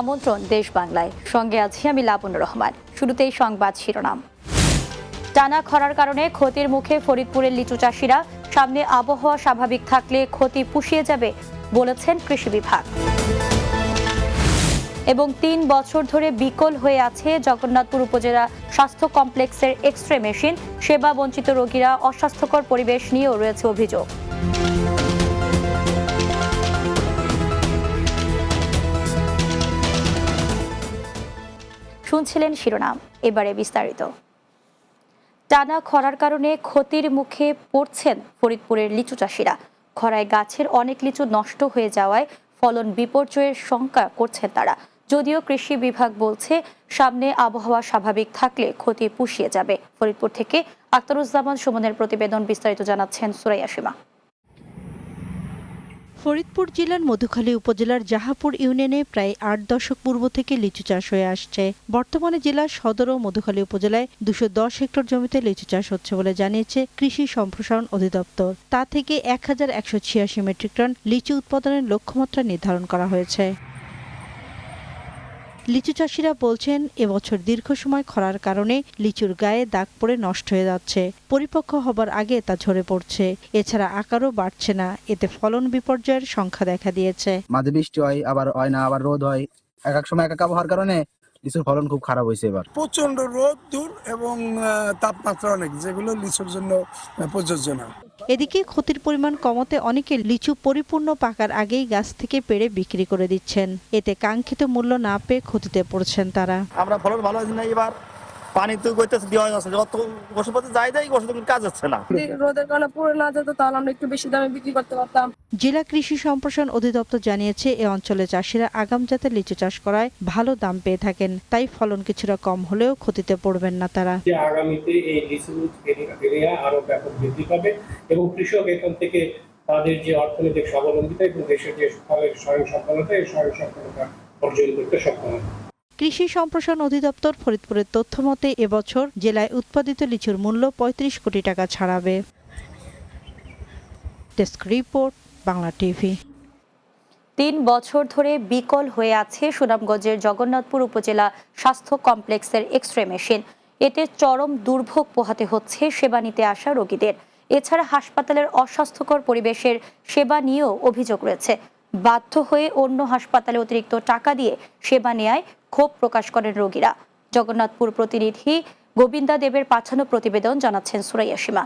আমন্ত্রণ দেশ বাংলায়। সঙ্গে আছি আমি লাবণ্য রহমান। শুরুতেই সংবাদ শিরোনাম। টানা খরার কারণে ক্ষতির মুখে ফরিদপুরের লিচু চাষিরা, সামনে আবহাওয়া স্বাভাবিক থাকলে ক্ষতি পুষিয়ে যাবে বলেছেন কৃষি বিভাগ। এবং তিন বছর ধরে বিকল হয়ে আছে জগন্নাথপুর উপজেলা স্বাস্থ্য কমপ্লেক্সের এক্স রে মেশিন। সেবা বঞ্চিত রোগীরা অস্বাস্থ্যকর পরিবেশ নিয়েও রয়েছে অভিযোগ। শুনছিলেন শিরোনাম, এবারে বিস্তারিত। টানা খরার কারণে ক্ষতির মুখে পড়ছেন ফরিদপুরের লিচু চাষিরা। খরায় গাছের অনেক লিচু নষ্ট হয়ে যাওয়ায় ফলন বিপর্যয়ের শঙ্কা করছেন তারা। যদিও কৃষি বিভাগ বলছে, সামনে আবহাওয়া স্বাভাবিক থাকলে ক্ষতি পুষিয়ে যাবে। ফরিদপুর থেকে আক্তারুজ্জামান সুমনের প্রতিবেদন বিস্তারিত জানাচ্ছেন সুরাইয়া সীমা। ফরিদপুর জেলার মধুখালী উপজেলার জাহাপুর ইউনিয়নে প্রায় আট দশক পূর্ব থেকে লিচু চাষ হয়ে আসছে। বর্তমানে জেলার সদর ও মধুখালী উপজেলায় দুশো দশ হেক্টর জমিতে লিচু চাষ হচ্ছে বলে জানিয়েছে কৃষি সম্প্রসারণ অধিদপ্তর। তা থেকে এক হাজার একশো ছিয়াশি মেট্রিক টন লিচু উৎপাদনের লক্ষ্যমাত্রা নির্ধারণ করা হয়েছে। লিচু চাষিরা বলছেন এবছর দীর্ঘ সময় খরার কারণে লিচুর গায়ে দাগ পড়ে নষ্ট হয়ে যাচ্ছে। পরিপক্ক হবার আগে তা ঝরে পড়ছে। এছাড়া আকারও বাড়ছে না। এতে ফলন বিপর্যয়ের সংখ্যা দেখা দিয়েছে। মাঝে বৃষ্টি হয় আবার হয় না আবার রোদ হয়। এক এক সময় এক এক আবহাওয়ার কারণে লিচুর ফলন খুব খারাপ হয়েছে এবার। প্রচণ্ড রোদ দূর এবং আহ, তাপমাত্রা অনেক যেগুলো লিচুর জন্য প্রযোজ্য না। এদিকে ক্ষতির পরিমাণ কমাতে অনেকে লিচু পরিপূর্ণ পাকার আগেই গাছ থেকে পেড়ে বিক্রি করে দিচ্ছেন। এতে কাঙ্ক্ষিত মূল্য না পেয়ে ক্ষতিতে পড়ছেন তারা। আমরা ফলন ভালো না এবার? পানি তো গইতেছে দেওয়া যাচ্ছে যত ওষুধপত্র যাই দেয় কাজ হচ্ছে না। রোদের কারণে পড়ে না যেত তাহলে আমরা একটু বেশি দামে বিক্রি করতে পারতাম। জেলা কৃষি সম্প্রসারণ অধিদপ্তর জানিয়েছে এ অঞ্চলে চাষিরা আগাম জাতের লিচু চাষ করায় ভালো দাম পেয়ে থাকেন। তাই ফলন কিছুটা কম হলেও ক্ষতিতে পড়বেন না তারা। আগামীতে এই লিচু এরিয়া আরও ব্যাপক বৃদ্ধি পাবে এবং কৃষক এখান থেকে তাদের যে অর্থনৈতিক স্বাবলম্বিতা এবং দেশের যে ফলের স্বয়ং সম্পন্নতা এই স্বয়ং সম্পন্নতা অর্জন করতে সক্ষম হবে। কৃষি সম্প্রসারণ অধিদপ্তর ফরিদপুরের তথ্য মতে এবছর জেলায় উৎপাদিত লিচুর মূল্য পঁয়ত্রিশ কোটি টাকা ছাড়াবে। Desk report, Bangla TV. তিন বছর ধরে বিকল হয়ে আছে সুনামগঞ্জের জগন্নাথপুর উপজেলা স্বাস্থ্য কমপ্লেক্সের এক্স রে মেশিন। এতে চরম দুর্ভোগ পোহাতে হচ্ছে সেবা নিতে আসা রোগীদের। এছাড়া হাসপাতালের অস্বাস্থ্যকর পরিবেশের সেবা নিয়েও অভিযোগ রয়েছে। বাধ্য হয়ে অন্য হাসপাতালে অতিরিক্ত টাকা দিয়ে সেবা নেয়ায় ক্ষোভ প্রকাশ করেন রোগীরা। জগন্নাথপুর প্রতিনিধি গোবিন্দা দেবের পাঠানো প্রতিবেদন জানাচ্ছেন সুরাইয়া সীমা।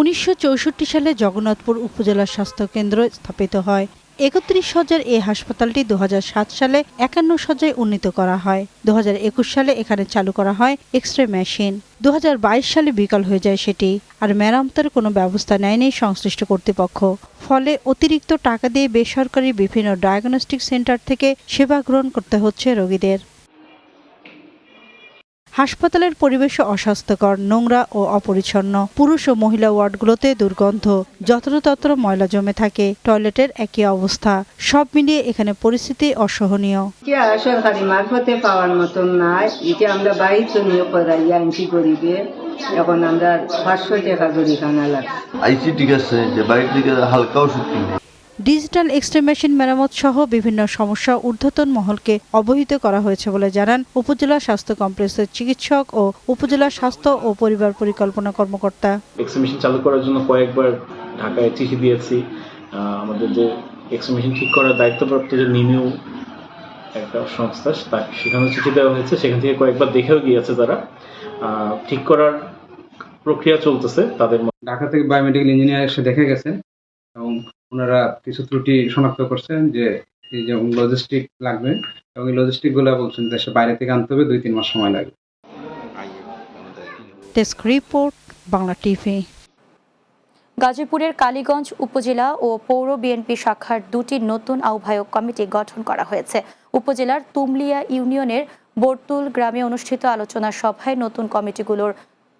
উনিশশো চৌষট্টি সালে জগন্নাথপুর উপজেলা স্বাস্থ্য কেন্দ্র স্থাপিত হয়। একত্রিশ হাজার এই হাসপাতালটি দু হাজার সাত সালে একান্ন সজ্জায় উন্নীত করা হয়। দু হাজার একুশ সালে এখানে চালু করা হয় এক্স রে মেশিন। দু হাজার বাইশ সালে বিকল হয়ে যায় সেটি। আর মেরামতের কোনো ব্যবস্থা নেয়নি সংশ্লিষ্ট কর্তৃপক্ষ। ফলে অতিরিক্ত টাকা দিয়ে বেসরকারি বিভিন্ন ডায়াগনস্টিক সেন্টার থেকে সেবা গ্রহণ করতে হচ্ছে রোগীদের। হাসপাতালের পরিবেশ অস্বাস্থ্যকর নোংরা ও অপরিচ্ছন্ন। পুরুষ ও মহিলা ওয়ার্ডগুলোতে দুর্গন্ধ যত্রতত্র ময়লা জমে থাকে টয়লেটের একই অবস্থা। সব মিলিয়ে এখানে পরিস্থিতি অসহনীয়। সরকারি মারফতে পাওয়ার মতন নাই। এটা আমরা বাড়িতে নিয়ে করাই আনছি গরিবে এখন আমরা পাঁচশো টাকা জরিখানা লাগে আইসি ঠিক আছে যে বাইরে থেকে হালকা ওষুধ কিনে ডিজিটাল এক্সরে মেশিন মেরামত সহ বিভিন্ন সমস্যা ঊর্ধ্বতন মহলকে অবহিত করা হয়েছে বলে জানান উপজেলা স্বাস্থ্য কমপ্লেক্সের চিকিৎসক ও উপজেলা স্বাস্থ্য ও পরিবার পরিকল্পনা কর্মকর্তা। এক্স মেশিন চালু করার জন্য কয়েকবার ঢাকায় চিঠি দিয়েছি। আমাদের যে এক্স মেশিন ঠিক করার দায়িত্বপ্রাপ্ত যে নিমিউ একটা সংস্থা তাকে সেখানে চিঠি দেওয়া হয়েছে। সেখান থেকে কয়েকবার দেখেও গিয়েছে তারা। ঠিক করার প্রক্রিয়া চলতেছে তাদের ঢাকা থেকে বায়োমেডিক্যাল ইঞ্জিনিয়ার এসে দেখে গেছেন এবং ওনারা কিছু ত্রুটি শনাক্ত করছেন যে এই যেমন লজিস্টিক লাগবে এবং এই লজিস্টিকগুলা বলছেন দেশে বাইরে থেকে আনতে হবে দুই তিন মাস সময় লাগবে। ডেস্ক রিপোর্ট বাংলা টিভি গাজীপুরের কালীগঞ্জ উপজেলা ও পৌর বিএনপি শাখার দুটি নতুন আহ্বায়ক কমিটি গঠন করা হয়েছে। উপজেলার তুমলিয়া ইউনিয়নের বর্তুল গ্রামে অনুষ্ঠিত আলোচনা সভায় নতুন কমিটিগুলোর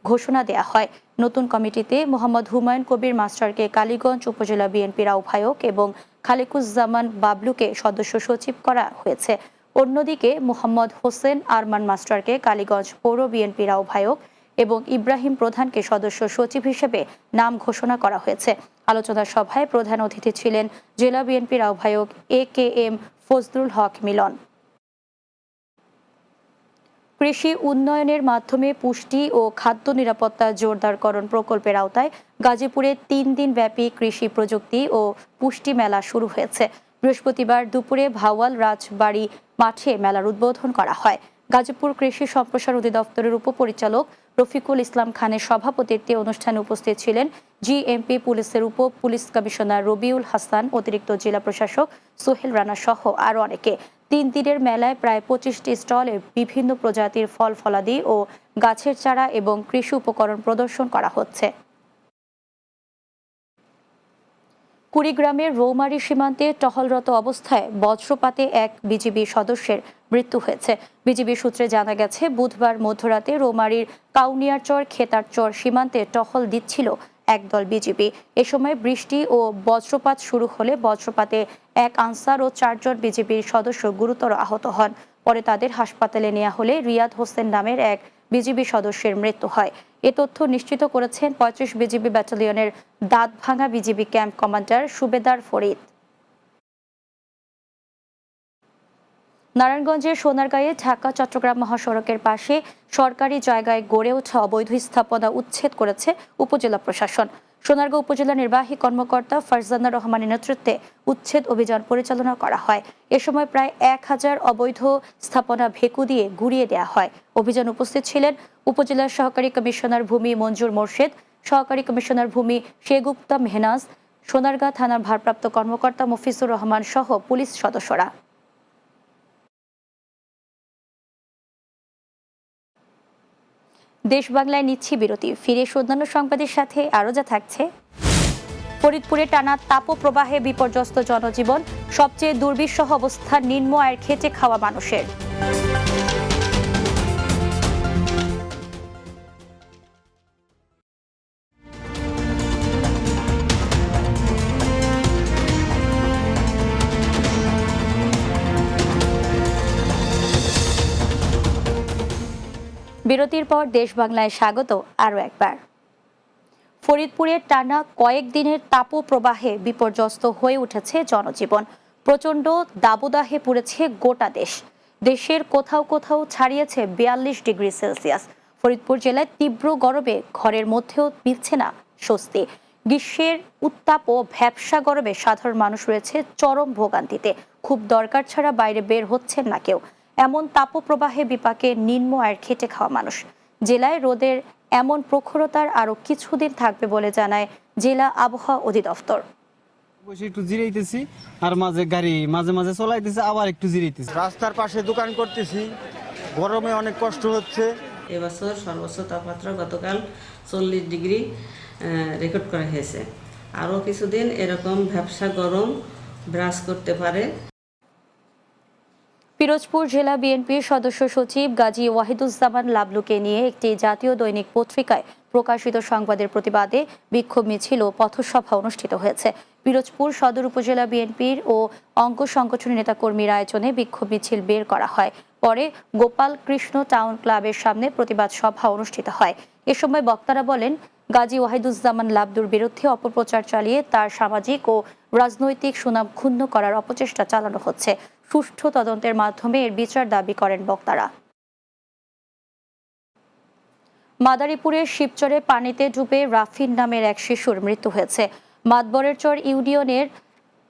ঘোষণা দেয়া হয়। নতুন কমিটিতে মোহাম্মদ হুমায়ুন কবির মাস্টারকে কালীগঞ্জ উপজেলা বিএনপির আহ্বায়ক এবং খালিকুজ্জামান বাবলুকে সদস্য সচিব করা হয়েছে। অন্যদিকে মোহাম্মদ হোসেন আরমান মাস্টারকে কালীগঞ্জ পৌর বিএনপির আহ্বায়ক এবং ইব্রাহিম প্রধানকে সদস্য সচিব হিসেবে নাম ঘোষণা করা হয়েছে। আলোচনা সভায় প্রধান অতিথি ছিলেন জেলা বিএনপির আহ্বায়ক এ কে এম ফজলুল হক মিলন। কৃষি উন্নয়নের মাধ্যমে পুষ্টি ও খাদ্য নিরাপত্তা জোরদারকরণ প্রকল্পের আওতায় গাজীপুরে তিন দিন ব্যাপী কৃষি প্রযুক্তি ও পুষ্টি মেলা শুরু হয়েছে। বৃহস্পতিবার দুপুরে ভাওয়াল রাজবাড়ি মাঠে মেলার উদ্বোধন করা হয়। গাজীপুর কৃষি সম্প্রসারণ অধিদপ্তরের উপপরিচালক রফিকুল ইসলাম খানের সভাপতিত্বে অনুষ্ঠানে উপস্থিত ছিলেন জিএমপি পুলিশের উপ পুলিশ কমিশনার রবিউল হাসান, অতিরিক্ত জেলা প্রশাসক সোহেল রানা সহ আরও অনেকে। তিন দিনের মেলায় প্রায় পঁচিশটি স্টলে বিভিন্ন প্রজাতির ফল ফলাদি ও গাছের চারা এবং কৃষি উপকরণ প্রদর্শন করা হচ্ছে। কুড়িগ্রামের রৌমারী সীমান্তে টহলরত অবস্থায় বজ্রপাতে এক বিজিবি সদস্যের মৃত্যু হয়েছে। বিজিবি সূত্রে জানা গেছে, বুধবার মধ্যরাতে রৌমারীর কাউনিয়ারচর খেতারচর সীমান্তে টহল দিচ্ছিল একদল বিজিবি এ সময় বৃষ্টি ও বজ্রপাত শুরু হলে বজ্রপাতে এক আনসার ও চারজন বিজিবির সদস্য গুরুতর আহত হন। পরে তাদের হাসপাতালে নেওয়া হলে রিয়াদ হোসেন নামের এক বিজিবি সদস্যের মৃত্যু হয়। এ তথ্য নিশ্চিত করেছেন পঁয়ত্রিশ বিজিবি ব্যাটালিয়নের দাঁতভাঙা বিজিবি ক্যাম্প কমান্ডার সুবেদার ফরিদ। নারায়ণগঞ্জের সোনারগাঁয়ে ঢাকা, চট্টগ্রাম মহাসড়কের পাশে সরকারি জায়গায় গড়ে ওঠা অবৈধ স্থাপনা উচ্ছেদ করেছে উপজেলা প্রশাসন। সোনারগাঁও উপজেলা নির্বাহী কর্মকর্তা ফারজানা রহমানের নেতৃত্বে উচ্ছেদ অভিযান পরিচালনা করা হয়। এ সময় প্রায় এক হাজার অবৈধ স্থাপনা ভেকু দিয়ে গুড়িয়ে দেওয়া হয়। অভিযান উপস্থিত ছিলেন উপজেলার সহকারী কমিশনার ভূমি মঞ্জুর মোর্শেদ, সহকারী কমিশনার ভূমি শেগুপ্তা মেহনাজ, সোনারগাঁ থানার ভারপ্রাপ্ত কর্মকর্তা মফিজুর রহমান সহ পুলিশ সদস্যরা। দেশ বাংলায় নিচ্ছি বিরতি। ফিরে অন্যান্য সংবাদের সাথে আরও যা থাকছে। ফরিদপুরে টানা তাপপ্রবাহে বিপর্যস্ত জনজীবন, সবচেয়ে দুর্বিষহ অবস্থা নিম্ন আয়ের খেটে খাওয়া মানুষের। বিরতির পর দেশ বাংলায় স্বাগত আরও একবার। ফরিদপুরের টানা কয়েকদিনের তাপপ্রবাহে বিপর্যস্ত হয়ে উঠেছে জনজীবন। প্রচণ্ড দাবদাহে পড়েছে গোটা দেশ। দেশের কোথাও কোথাও ছাড়িয়েছে বিয়াল্লিশ ডিগ্রি সেলসিয়াস। ফরিদপুর জেলায় তীব্র গরমে ঘরের মধ্যেও মিলছে না স্বস্তি। গ্রীষ্মের উত্তাপ ও ভ্যাবসা গরমে সাধারণ মানুষ রয়েছে চরম ভোগান্তিতে। খুব দরকার ছাড়া বাইরে বের হচ্ছেন না কেউ। এমন তাপপ্রবাহে বিপাকে নিম্ন আয়ের খেটে খাওয়া মানুষ। জেলায় রোদের এমন প্রখরতার আরও কিছুদিন থাকবে বলে জানায় জেলা আবহাওয়া অধিদপ্তর। বসে একটু জিরাইতেছি আর মাঝে গাড়ি মাঝে মাঝে চলাইতেছে আবার একটু জিরাইতেছি। রাস্তার পাশে দোকান করতেছি গরমে অনেক কষ্ট হচ্ছে। এবছর সর্বোচ্চ তাপমাত্রা গতকাল চল্লিশ ডিগ্রি রেকর্ড করা হয়েছে। আরও কিছুদিন এরকম ব্যবসা গরম ব্রাশ করতে পারে। পিরোজপুর জেলা বিএনপির সদস্য সচিব গাজী ওয়াহিদুজ্জামান লাবলুকে নিয়ে একটি জাতীয় দৈনিক পত্রিকায় প্রকাশিত সংবাদের প্রতিবাদে বিক্ষোভ মিছিল ও পথসভা অনুষ্ঠিত হয়েছে। পিরোজপুর সদর উপজেলা বিএনপির ও অঙ্গ সংগঠনের নেতাকর্মীর আয়োজনে বিক্ষোভ মিছিল বের করা হয়। পরে গোপাল কৃষ্ণ টাউন ক্লাবের সামনে প্রতিবাদ সভা অনুষ্ঠিত হয়। এ সময় বক্তারা বলেন, গাজী ওয়াহিদুজ্জামান লাবদুর বিরুদ্ধে অপপ্রচার চালিয়ে তার সামাজিক ও রাজনৈতিক সুনাম ক্ষুণ্ণ করার অপচেষ্টা চালানো হচ্ছে। সুষ্ঠু তদন্তের মাধ্যমে এর বিচার দাবি করেন বক্তারা। মাদারীপুরের শিবচরে পানিতে ডুবে রাফিন নামের এক শিশুর মৃত্যু হয়েছে। মাতবরের চর ইউনিয়নের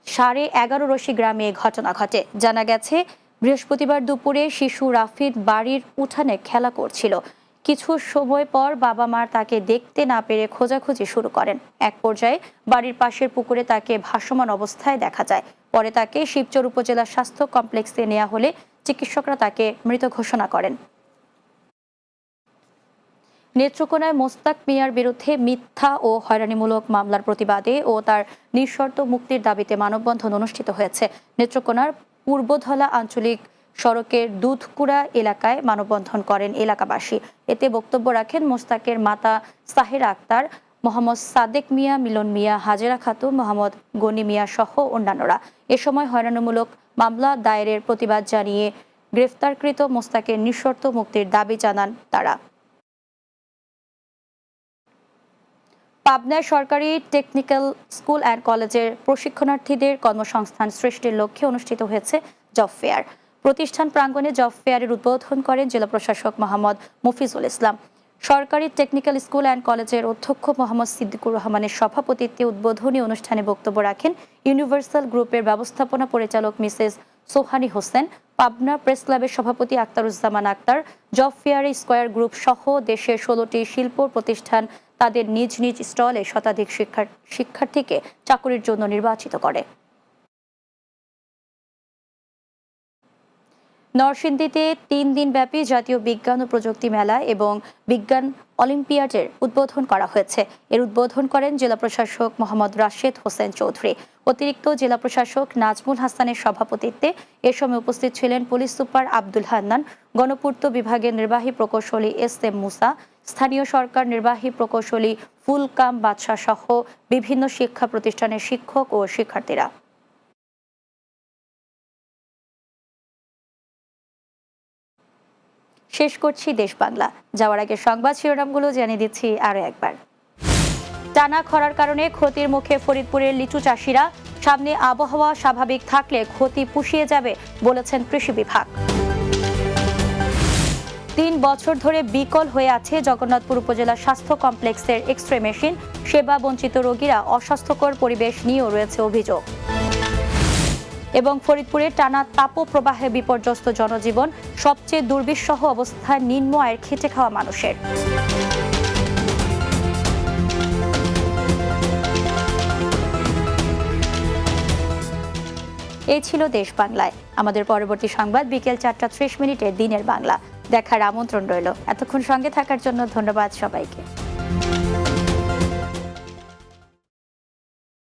সাড়ে এগারো রশি গ্রামে ঘটনা ঘটে। জানা গেছে, বৃহস্পতিবার দুপুরে শিশু রাফিন বাড়ির উঠানে খেলা করছিল। কিছু সময় পর বাবা মার তাকে দেখতে না পেরে খোঁজাখুঁজি শুরু করেন। এক পর্যায়ে বাড়ির পাশের পুকুরে তাকে ভাসমান অবস্থায় দেখা যায়। পরে তাকে শিবচর উপজেলা স্বাস্থ্য কমপ্লেক্সে নেওয়া হলে চিকিৎসকরা তাকে মৃত ঘোষণা করেন। নেত্রকোনায় মোস্তাক মিয়ার বিরুদ্ধে মিথ্যা ও হয়রানিমূলক মামলার প্রতিবাদে ও তার নিঃশর্ত মুক্তির দাবিতে মানববন্ধন অনুষ্ঠিত হয়েছে। নেত্রকোনার পূর্বধলা আঞ্চলিক সড়কের দুধকুড়া এলাকায় মানববন্ধন করেন এলাকাবাসী। এতে বক্তব্য রাখেন মোস্তাকের মাতা সাহেরা আক্তার মোহাম্মদ সাদেক মিয়া, মিলন মিয়া, হাজেরা খাতুন, মোহাম্মদ গনি মিয়া সহ অন্যান্যরা। এ সময় হয়রানিমূলক মামলা দায়েরের প্রতিবাদ জানিয়ে গ্রেফতারকৃত মোস্তাকের নিঃশর্ত মুক্তির দাবি জানান তারা। পাবনায় সরকারি টেকনিক্যাল স্কুল অ্যান্ড কলেজের প্রশিক্ষণার্থীদের কর্মসংস্থান সৃষ্টির লক্ষ্যে অনুষ্ঠিত হয়েছে জব ফেয়ার। প্রতিষ্ঠান প্রাঙ্গণে জব ফেয়ারের উদ্বোধন করেন জেলা প্রশাসক মোহাম্মদ মুফিজুল ইসলাম। সরকারি টেকনিক্যাল স্কুল অ্যান্ড কলেজের অধ্যক্ষ মোহাম্মদ সিদ্দিকুর রহমানের সভাপতিত্বে উদ্বোধনী অনুষ্ঠানে বক্তব্য রাখেন ইউনিভার্সাল গ্রুপের ব্যবস্থাপনা পরিচালক মিসেস সোহানি হোসেন, পাবনা প্রেস ক্লাবের সভাপতি Aktaruzzaman Akhtar job square group সহ দেশের ষোলোটি শিল্প প্রতিষ্ঠান তাদের নিজ নিজ স্টলে শতাধিক শিক্ষার শিক্ষার্থীকে চাকরির জন্য নির্বাচিত করে। নরসিংদীতে তিন দিনব্যাপী জাতীয় বিজ্ঞান ও প্রযুক্তি মেলা এবং বিজ্ঞান অলিম্পিয়াডের উদ্বোধন করা হয়েছে। এর উদ্বোধন করেন জেলা প্রশাসক মোহাম্মদ রাশেদ হোসেন চৌধুরী। অতিরিক্ত জেলা প্রশাসক নাজমুল হাসানের সভাপতিত্বে এ সময় উপস্থিত ছিলেন পুলিশ সুপার আব্দুল হান্নান, গণপূর্ত বিভাগের নির্বাহী প্রকৌশলী এস এম মুসা, স্থানীয় সরকার নির্বাহী প্রকৌশলী ফুলকাম বাদশাহ সহ বিভিন্ন শিক্ষা প্রতিষ্ঠানের শিক্ষক ও শিক্ষার্থীরা। শেষ করছি দেশ বাংলা। যাওয়ার আগে সংবাদ শিরোনামগুলো জানিয়ে দিচ্ছি আরও একবার। টানা খরার কারণে ক্ষতির মুখে ফরিদপুরের লিচু চাষিরা, সামনে আবহাওয়া স্বাভাবিক থাকলে ক্ষতি পুষিয়ে যাবে বলেছেন কৃষি বিভাগ। তিন বছর ধরে বিকল হয়ে আছে জগন্নাথপুর উপজেলা স্বাস্থ্য কমপ্লেক্সের এক্স রে মেশিন। সেবা বঞ্চিত রোগীরা অস্বাস্থ্যকর পরিবেশ নিয়েও রয়েছে অভিযোগ। এবং ফরিদপুরে টানা তাপপ্রবাহে বিপর্যস্ত জনজীবন, সবচেয়ে দুর্বিষহ অবস্থায় নিম্ন আয়ের খেটে খাওয়া মানুষের। এই ছিল দেশ বাংলায়। আমাদের পরবর্তী সংবাদ বিকেল চারটা ত্রিশ মিনিটে দিনের বাংলা। দেখার আমন্ত্রণ রইল। এতক্ষণ সঙ্গে থাকার জন্য ধন্যবাদ সবাইকে।